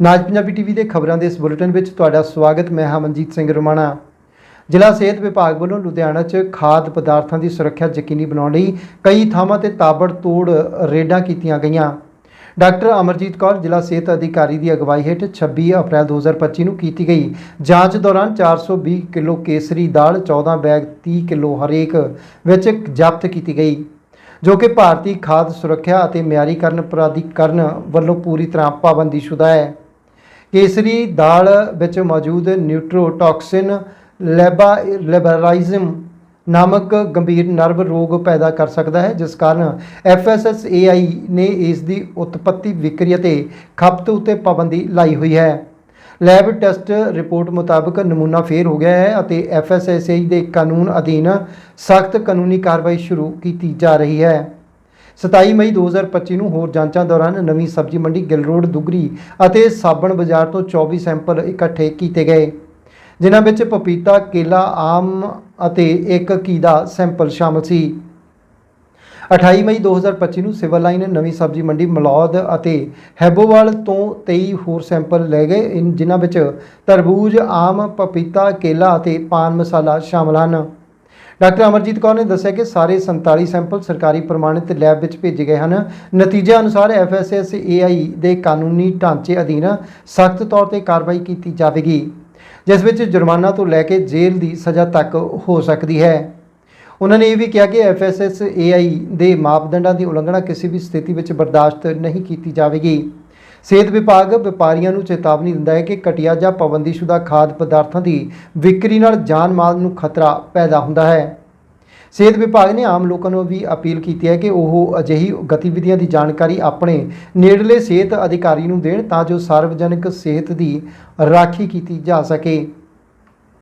ਨਾਜ Punjabi TV ਦੇ ਖਬਰਾਂ ਦੇ ਇਸ ਬੁਲੇਟਿਨ ਵਿੱਚ ਤੁਹਾਡਾ ਸਵਾਗਤ, ਮੈਂ ਹਾਂ ਮਨਜੀਤ ਸਿੰਘ ਰਮਾਣਾ। ਜ਼ਿਲ੍ਹਾ ਸਿਹਤ ਵਿਭਾਗ ਵੱਲੋਂ ਲੁਧਿਆਣਾ 'ਚ ਖਾਦ ਪਦਾਰਥਾਂ ਦੀ ਸੁਰੱਖਿਆ ਯਕੀਨੀ ਬਣਾਉਣ ਲਈ ਕਈ ਥਾਵਾਂ ਤੇ ਤਾਬੜ ਤੋੜ ਰੇਡਾਂ ਕੀਤੀਆਂ ਗਈਆਂ। ਡਾਕਟਰ ਅਮਰਜੀਤ ਕੌਰ ਜ਼ਿਲ੍ਹਾ ਸਿਹਤ ਅਧਿਕਾਰੀ ਦੀ ਅਗਵਾਈ ਹੇਠ 26 ਅਪ੍ਰੈਲ 2025 ਨੂੰ ਕੀਤੀ ਗਈ। ਜਾਂਚ ਦੌਰਾਨ 420 ਕਿਲੋ ਕੇਸਰੀ ਦਾਲ 14 ਬੈਗ 30 ਕਿਲੋ ਹਰੇਕ ਵਿੱਚ ਜ਼ਬਤ ਕੀਤੀ ਗਈ, ਜੋ ਕਿ ਭਾਰਤੀ ਖਾਦ ਸੁਰੱਖਿਆ ਅਤੇ ਮਿਆਰੀਕਰਨ ਪ੍ਰਾਧਿਕਰਨ ਵੱਲੋਂ ਪੂਰੀ ਤਰ੍ਹਾਂ ਪਾਬੰਦੀਸ਼ੁਦਾ ਹੈ। ਕੇਸਰੀ ਦਾਲ ਵਿੱਚ ਮੌਜੂਦ ਨਿਊਟ੍ਰੋਟੌਕਸਿਨ ਲੈਬਾ, ਲੈਬਰਾਈਜ਼ਮ ਨਾਮਕ ਗੰਭੀਰ ਨਰਵ ਰੋਗ ਪੈਦਾ ਕਰ ਸਕਦਾ ਹੈ, ਜਿਸ ਕਾਰਨ FSSAI ਨੇ ਇਸ ਦੀ ਉਤਪਤੀ ਵਿਕਰੀ ਅਤੇ ਖਪਤ ਉਤੇ ਪਾਬੰਦੀ ਲਾਈ ਹੋਈ ਹੈ। ਲੈਬ ਟੈਸਟ ਰਿਪੋਰਟ ਮੁਤਾਬਕ ਨਮੂਨਾ ਫੇਰ ਹੋ ਗਿਆ ਹੈ ਅਤੇ FSSAI ਦੇ ਕਾਨੂੰਨ ਅਧੀਨ ਸਖਤ ਕਾਨੂੰਨੀ ਕਾਰਵਾਈ ਸ਼ੁਰੂ ਕੀਤੀ ਜਾ ਰਹੀ ਹੈ। 27 ਮਈ 2025 ਨੂੰ ਹੋਰ ਜਾਂਚਾਂ ਦੌਰਾਨ ਨਵੀਂ ਸਬਜ਼ੀ ਮੰਡੀ ਗਿੱਲ ਰੋਡ, ਦੁਗਰੀ ਅਤੇ ਸਾਬਣ ਬਾਜ਼ਾਰ ਤੋਂ 24 ਸੈਂਪਲ ਇਕੱਠੇ ਕੀਤੇ ਗਏ, ਜਿਨ੍ਹਾਂ ਵਿੱਚ ਪਪੀਤਾ, ਕੇਲਾ, ਆਮ ਅਤੇ ਇੱਕ ਘੀ ਦਾ ਸੈਂਪਲ ਸ਼ਾਮਲ ਸੀ। 28 ਮਈ 2025 ਨੂੰ ਸਿਵਲ ਲਾਈਨ ਨਵੀਂ ਸਬਜ਼ੀ ਮੰਡੀ ਮਲੌਦ ਅਤੇ ਹੈਬੋਵਾਲ ਤੋਂ 23 ਹੋਰ ਸੈਂਪਲ ਲੈ ਗਏ, ਇਨ, ਜਿਨ੍ਹਾਂ ਵਿੱਚ ਤਰਬੂਜ, ਆਮ, ਪਪੀਤਾ, ਕੇਲਾ ਅਤੇ ਪਾਨ ਮਸਾਲਾ ਸ਼ਾਮਲ ਹਨ। ਡਾਕਟਰ ਅਮਰਜੀਤ ਕੌਰ ਨੇ ਦੱਸਿਆ ਕਿ ਸਾਰੇ 47 ਸੈਂਪਲ ਸਰਕਾਰੀ ਪ੍ਰਮਾਣਿਤ ਲੈਬ ਵਿੱਚ ਭੇਜੇ ਗਏ ਹਨ। ਨਤੀਜੇ ਅਨੁਸਾਰ FSSAI ਦੇ ਕਾਨੂੰਨੀ ਢਾਂਚੇ ਅਧੀਨ ਸਖਤ ਤੌਰ ਤੇ ਕਾਰਵਾਈ ਕੀਤੀ ਜਾਵੇਗੀ, ਜਿਸ ਵਿੱਚ ਜੁਰਮਾਨਾ ਤੋਂ ਲੈ ਕੇ ਜੇਲ੍ਹ ਦੀ ਸਜ਼ਾ ਤੱਕ ਹੋ ਸਕਦੀ ਹੈ। ਉਹਨਾਂ ਨੇ ਇਹ ਵੀ ਕਿਹਾ ਕਿ FSSAI ਦੇ ਮਾਪਦੰਡਾਂ ਦੀ ਉਲੰਘਣਾ ਕਿਸੇ ਵੀ ਸਥਿਤੀ ਵਿੱਚ ਬਰਦਾਸ਼ਤ ਨਹੀਂ ਕੀਤੀ ਜਾਵੇਗੀ। ਸਿਹਤ ਵਿਭਾਗ ਵਪਾਰੀਆਂ ਨੂੰ ਚੇਤਾਵਨੀ ਦਿੰਦਾ ਹੈ ਕਿ ਘਟੀਆ ਜਾਂ ਪਾਬੰਦੀਸ਼ੁਦਾ ਖਾਦ ਪਦਾਰਥਾਂ ਦੀ ਵਿਕਰੀ ਨਾਲ ਜਾਨ ਮਾਲ ਨੂੰ ਖਤਰਾ ਪੈਦਾ ਹੁੰਦਾ ਹੈ। ਸਿਹਤ ਵਿਭਾਗ ਨੇ ਆਮ ਲੋਕਾਂ ਨੂੰ ਵੀ ਅਪੀਲ ਕੀਤੀ ਹੈ ਕਿ ਉਹ ਅਜਿਹੀ ਗਤੀਵਿਧੀਆਂ ਦੀ ਜਾਣਕਾਰੀ ਆਪਣੇ ਨੇੜਲੇ ਸਿਹਤ ਅਧਿਕਾਰੀ ਨੂੰ ਦੇਣ ਤਾਂ ਜੋ ਸਾਰਵਜਨਿਕ ਸਿਹਤ ਦੀ ਰਾਖੀ ਕੀਤੀ ਜਾ ਸਕੇ।